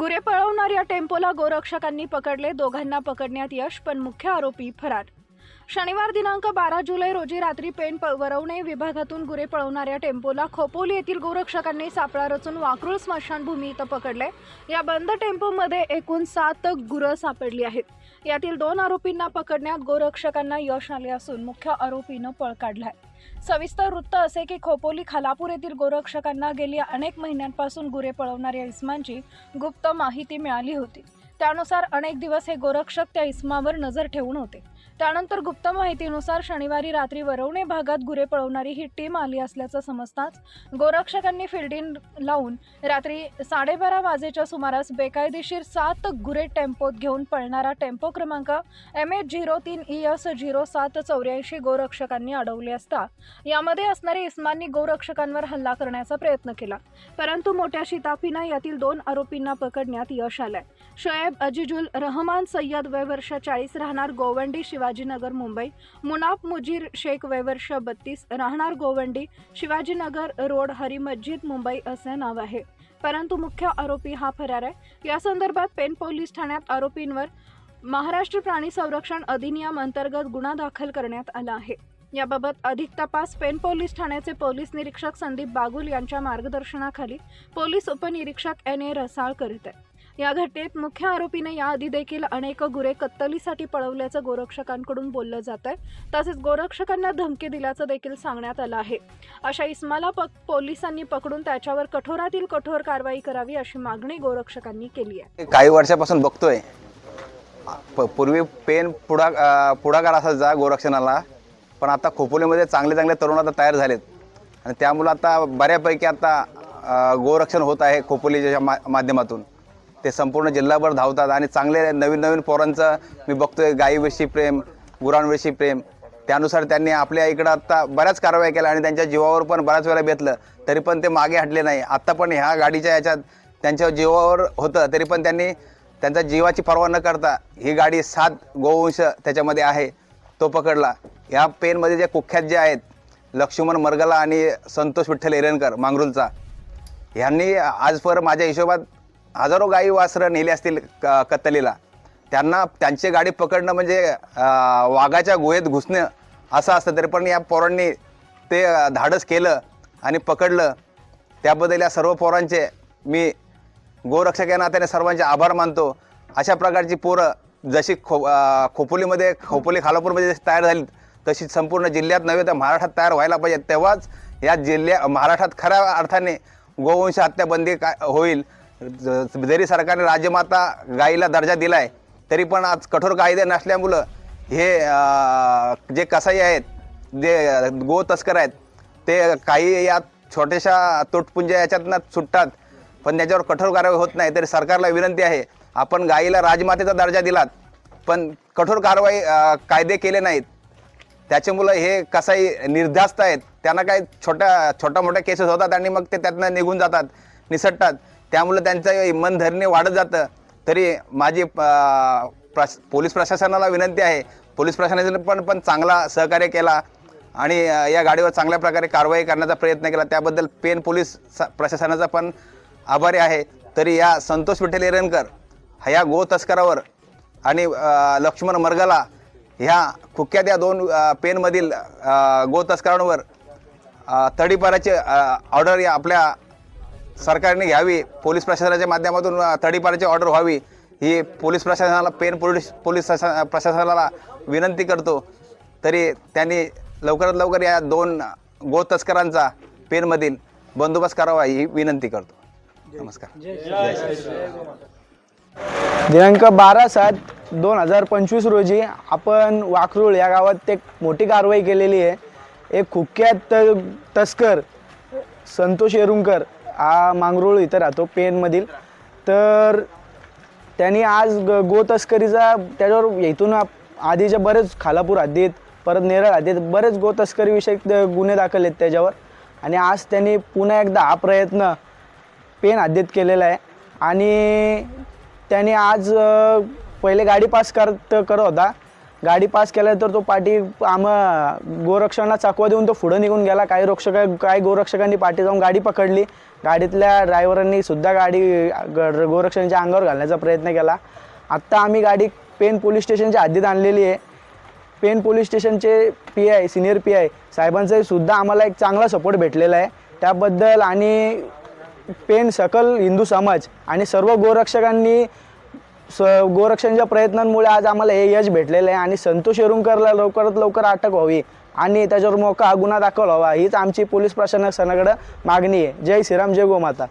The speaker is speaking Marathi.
गुरे पळवणाऱ्या टेम्पोला गोरक्षकांनी पकडले. दोघांना पकडण्यात यश पण मुख्य आरोपी फरार. शनिवार दिनांक बारा जुलै रोजी रात्री पेन प- वरवणे विभागातून गुरे पळवणाऱ्या टेम्पोला खोपोली येथील गोरक्षकांनी सापळा रचून वाकरूळ स्मशानभूमी इथं पकडले. या बंद टेम्पोमध्ये एकूण सात गुरं सापडली आहेत. यातील दोन आरोपींना पकडण्यात गोरक्षकांना यश आले असून मुख्य आरोपीनं पळ काढलाय. सविस्तर वृत्त असे की खोपोली खालापूर येथील गोरक्षकांना गेली अनेक महिन्यांपासून गुरे पळवणाऱ्या इस्मांची गुप्त माहिती मिळाली होती. त्यानुसार अनेक दिवस हे गोरक्षक त्या इस्मावर नजर ठेवून होते. त्यानंतर गुप्त माहितीनुसार शनिवारी रात्री वरवणे भागात गुरे पळवणारी ही टीम आली असल्याचं समजताच गोरक्षकांनी फिल्डिंग लावून रात्री साडेबारा वाजेच्या सुमारास बेकायदेशीर सात गुरे टेम्पोत घेऊन पळणारा टेम्पो क्रमांक एम एच झिरो तीन ई एस झिरो सात चौऱ्याऐंशी गोरक्षकांनी अडवले असता यामध्ये असणारे इस्मांनी गोरक्षकांवर हल्ला करण्याचा प्रयत्न केला. परंतु मोठ्या शिताफीनं यातील दोन आरोपींना पकडण्यात यश आलंय. शोएब अजिजुल रहमान सय्यद वयवर्ष चाळीस राहणार गोवंडी शिवाजीनगर मुंबई. मुनाफ मुजीर शेख वयवर्ष बत्तीस राहणार गोवंडी शिवाजीनगर रोड हरी मस्जिद मुंबई असे नाव आहे. परंतु मुख्य आरोपी हा फरार आहे. या संदर्भात पेन पोलीस ठाण्यात आरोपींवर महाराष्ट्र प्राणी संरक्षण अधिनियम अंतर्गत गुन्हा दाखल करण्यात आला आहे. याबाबत अधिक तपास पेन पोलीस ठाण्याचे पोलीस निरीक्षक संदीप बागुल यांच्या मार्गदर्शनाखाली पोलीस उपनिरीक्षक एन ए रसाळ करीत आहे या घटनेत मुख्य आरोपीने याआधी देखील अनेक गुरे कत्तलीसाठी पळवल्याचं गोरक्षकांकडून बोललं जात आहे तसेच गोरक्षकांना धमकी दिल्याचं देखील सांगण्यात आलं आहे. अशा इस्माला पक पोलिसांनी पकडून त्याच्यावर कठोरातील कठोर कारवाई करावी अशी मागणी गोरक्षकांनी केली आहे. काही वर्षापासून बघतोय. पूर्वी पेन पुढा अं, पुढाकार असायचा गोरक्षणाला. पण आता खोपोलीमध्ये चांगले चांगले तरुण आता तयार झालेत. आणि त्यामुळं आता बऱ्यापैकी आता गोरक्षण होत आहे खोपोलीच्या मा माध्यमातून. ते संपूर्ण जिल्हाभर धावतात आणि चांगले नवीन नवीन पोरांचं मी बघतोय गायीविषयी प्रेम गुरांविषयी प्रेम. त्यानुसार त्यांनी आपल्या इकडं आत्ता बऱ्याच कारवाई केल्या आणि त्यांच्या जीवावर पण बऱ्याच वेळा बेतलं. तरी पण ते मागे हटले नाही. आत्ता पण ह्या गाडीच्या याच्यात त्यांच्या जीवावर होतं तरी पण त्यांनी त्यांच्या जीवाची पर्वा न करता ही गाडी सात गोवंश त्याच्यामध्ये आहे तो पकडला. ह्या पेनमध्ये जे कुख्यात जे आहेत लक्ष्मण मरगला आणि संतोष विठ्ठल एरेनकर मांगरूलचा ह्यांनी आजपर माझ्या हिशोबात हजारो गाई वासरं नेले असतील क कत्तलीला. त्यांना त्यांची गाडी पकडणं म्हणजे वाघाच्या गुहेत घुसणं असं असतं तरी पण या पोरांनी ते धाडस केलं आणि पकडलं. त्याबद्दल या सर्व पोरांचे मी गोरक्षक या नात्याने सर्वांचे आभार मानतो. अशा प्रकारची पोरं जशी खो खोपोलीमध्ये खोपोली खालापूरमध्ये जशी तयार झाली तशी संपूर्ण जिल्ह्यात नव्हे तर महाराष्ट्रात तयार व्हायला पाहिजे. तेव्हाच या जिल्ह्या महाराष्ट्रात खऱ्या अर्थाने गोवंश हत्याबंदी काय होईल. ज- जरी सरकारने राजमाता गाईला दर्जा दिला आहे तरी पण आज कठोर कायदे नसल्यामुळं हे जे कसाई आहेत जे गो तस्कर आहेत ते काही या छोट्याशा तुटपुंज्या याच्यातनं सुटतात. पण त्याच्यावर कठोर कारवाई होत नाही तरी सरकारला विनंती आहे आपण गाईला राजमातेचा दर्जा दिलात पण कठोर कारवाई कायदे केले नाहीत. त्याच्यामुळं हे कसाही निर्धास्त आहेत त्यांना काही छोट्या छोट्या मोठ्या केसेस होतात आणि मग ते त्यातनं निघून जातात निसटतात. त्यामुळं त्यांचं मनधरणे वाढत जातं. तरी माझी प्रश पोलीस प्रशासनाला विनंती आहे. पोलीस प्रशासनाने पण पण चांगला सहकार्य केला आणि या गाडीवर चांगल्या प्रकारे कारवाई करण्याचा प्रयत्न केला. त्याबद्दल पेन पोलीस स- प्रशासनाचा पण आभारी आहे. तरी या संतोष विठ्ठल एरनकर ह्या गो तस्करावर आणि लक्ष्मण मरगला ह्या कुख्यात या दोन पेनमधील अं, गो तस्करांवर अं, तडीपाराची ऑर्डर या आपल्या सरकारने घ्यावी. पोलीस प्रशासनाच्या माध्यमातून तडीपाराची ऑर्डर व्हावी. ही पोलीस प्रशासनाला पेन पोलीस पोलीस प्रशा- प्रशासनाला विनंती करतो. तरी त्यांनी लवकरात लवकर या दोन गो तस्करांचा पेनमधील बंदोबस्त करावा ही विनंती करतो. नमस्कार. दिनांक बारा सात दोन हजार पंचवीस रोजी आपण वाकरूळ या गावात एक मोठी कारवाई केलेली आहे. एक कुख्यात त- तस्कर संतोष येरुंकर हा मांगरूळ इथं राहतो पेनमधील तर त्यांनी आज ग गो तस्करीचा त्याच्यावर इथून आधीच्या बरेच खालापूर हद्दीत परत नेरळ हद्दीत बरेच गो तस्करीविषयक गुन्हे दाखल आहेत त्याच्यावर. आणि आज त्यांनी पुन्हा एकदा हा प्रयत्न पेन हद्दीत केलेला आहे. आणि त्याने आज पहिले गाडी पास करत करत होता. गाडी पास केल्यानंतर तो पाठी आम्हा गोरक्षकांना चाकवा देऊन तो पुढं निघून गेला. काही रक्षक काही गोरक्षकांनी पाठी जाऊन गाडी पकडली. गाडीतल्या ड्रायव्हरांनी सुद्धा गाडी गोरक्षकांच्या अंगावर घालण्याचा प्रयत्न केला. आत्ता आम्ही गाडी पेन पोलीस स्टेशनच्या हद्दीत आणलेली आहे. पेन पोलीस स्टेशनचे P I senior P I साहेबांचाही सुद्धा आम्हाला एक चांगला सपोर्ट भेटलेला आहे. त्याबद्दल आणि पेन सकल हिंदू समाज आणि सर्व गोरक्षकांनी स गोरक्षणच्या प्रयत्नांमुळे आज आम्हाला हे यश भेटलेलं आहे आणि संतोष येरुंकरला लवकरात लवकर अटक व्हावी आणि त्याच्यावर मोका हा गुन्हा दाखल व्हावा. हीच आमची पोलीस प्रशासनाकडं मागणी आहे. जय श्रीराम जय गोमाता.